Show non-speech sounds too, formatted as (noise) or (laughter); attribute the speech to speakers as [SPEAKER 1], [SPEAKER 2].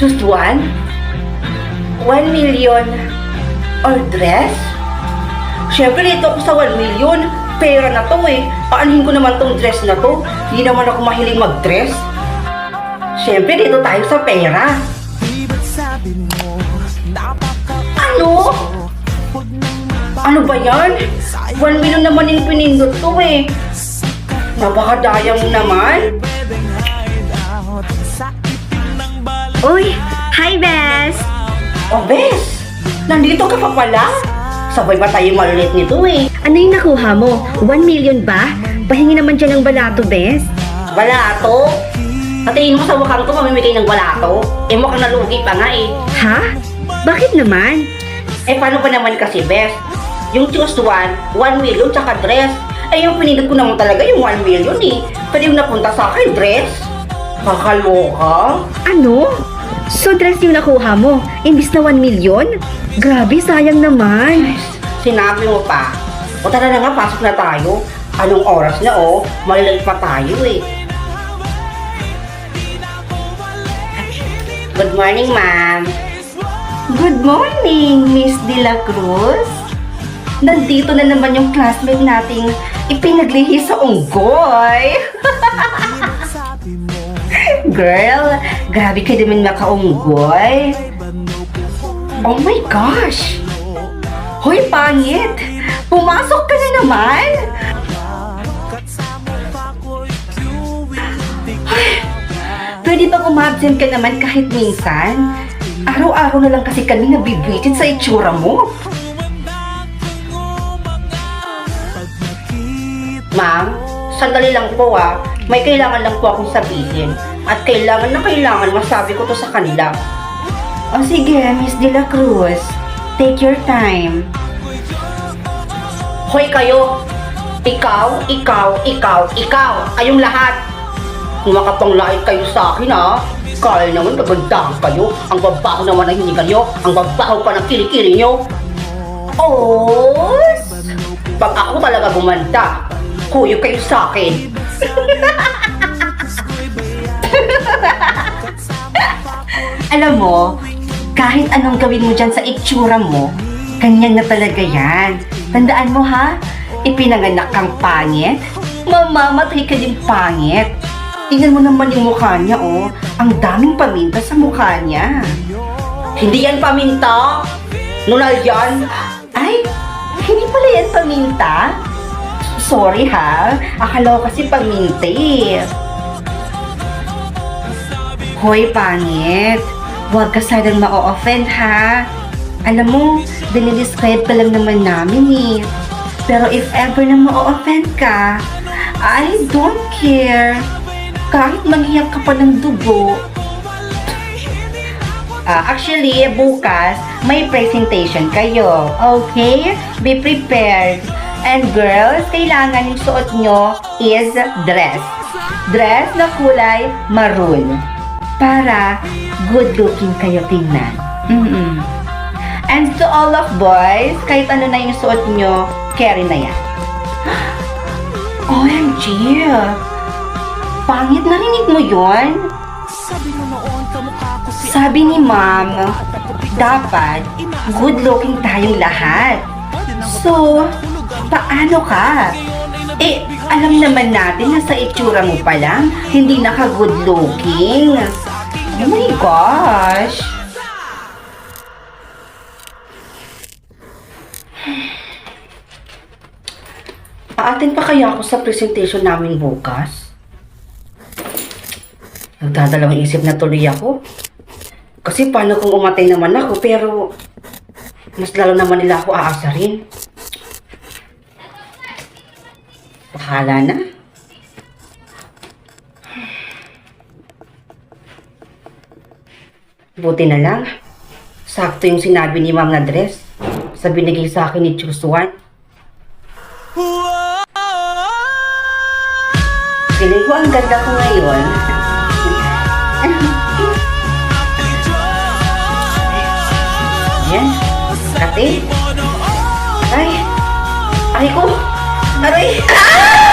[SPEAKER 1] Just one? One million or dress? Siyempre, dito ako sa 1 million. Pera na to eh. Paanhin ko naman tong dress na to. Hindi naman ako mahiling mag-dress. Siyempre, dito tayo sa pera. Ano? Ano ba yan? 1 million naman yung pinindot to eh. Napakadaya mo naman.
[SPEAKER 2] Uy, hi Bes!
[SPEAKER 1] Oh, Bes! Nandito ka pa pala? Sabay ba tayo malulit nito eh?
[SPEAKER 2] Ano yung nakuha mo? 1 million ba? Pahingi naman dyan ng balato, Bes.
[SPEAKER 1] Balato? Katingin mo sa wakang to, mamimigay ng balato? Eh, mukhang nalugi pa nga eh.
[SPEAKER 2] Ha? Bakit naman?
[SPEAKER 1] Eh, paano ba naman kasi, Bes? Yung choose one, 1 million tsaka dress. Eh, yung pinindot ko naman talaga yung 1 million eh. Pwede yung napunta sa akin, dress. Kakaloka.
[SPEAKER 2] Ano? So dress yung nakuha mo, imbis na 1 million? Grabe, sayang naman.
[SPEAKER 1] Sinabi mo pa. O tara na nga, pasok na tayo. Anong oras na oh? Malilate pa tayo eh. Good morning, ma'am.
[SPEAKER 2] Good morning, Miss De La Cruz. Nandito na naman yung classmate nating ipinaglihi sa unggoy. (laughs) Girl, grabe ka naman makaunggoy. Oh my gosh! Hoy, pangit! Pumasok ka na naman! Ay, Pwede ba umabsent ka naman kahit minsan? Araw-araw na lang kasi kami nabibwitin sa itsura mo.
[SPEAKER 1] Ma'am, sandali lang po ah. May kailangan lang po akong sabihin. At kailangan na kailangan masabi ko to sa kanila.
[SPEAKER 2] O sige, Miss De La Cruz. Take your time.
[SPEAKER 1] Hoy kayo! Ikaw, ikaw, ikaw, ikaw! Kayong lahat! Kung makapanglait kayo sa akin ha, kaya naman kagandahan kayo. Ang babaho naman ng hinigan nyo. Ang babaho pa ng kilikili nyo. Oh! Pag ako talaga gumanda, kuyo kayo sa akin. (laughs) (laughs)
[SPEAKER 2] Alam mo, kahit anong gawin mo dyan sa itsura mo, ganyan na talaga yan. Tandaan mo ha, ipinanganak kang pangit, mamamatay ka din pangit. Tingnan mo naman yung mukha niya, oh. Ang daming paminta sa mukha niya.
[SPEAKER 1] Hindi yan paminta. Nunal yan.
[SPEAKER 2] Ay, hindi pala yan paminta? Sorry ha, akala ko kasi paminta eh. Hoy, pangit. Huwag ka sanang ma-offend ha. Alam mo, dinidescribe ka lang naman namin eh. Pero if ever na ma-offend ka, I don't care. Kahit manghiyak ka pa ng dugo. Ah, actually, bukas, may presentation kayo. Okay? Be prepared. And girls, kailangan yung suot nyo is dress. Dress na kulay maroon. Para good looking kayo tingnan. mm And to all of boys, kahit ano na yung suot nyo, carry na yan. (gasps) OMG! Pangit, narinig mo yon? Sabi ni ma'am, dapat good looking tayong lahat. So, paano ka? Eh, alam naman natin na sa itsura mo pa lang, hindi naka good looking. Oh my gosh!
[SPEAKER 1] Aatin pa kaya ako sa presentation namin bukas? Nagdadalawang isip na tuloy ako. Kasi paano kung umatay naman ako pero mas lalo naman nila ako aasarin. Bahala na. Buti na lang. Sakto yung sinabi ni Ma'am na dress sa binigay sa akin ni Chusuan. Feeling ko ang ganda ko ngayon. Yan. Ate. Ay. Ay ko. Aray. Ah!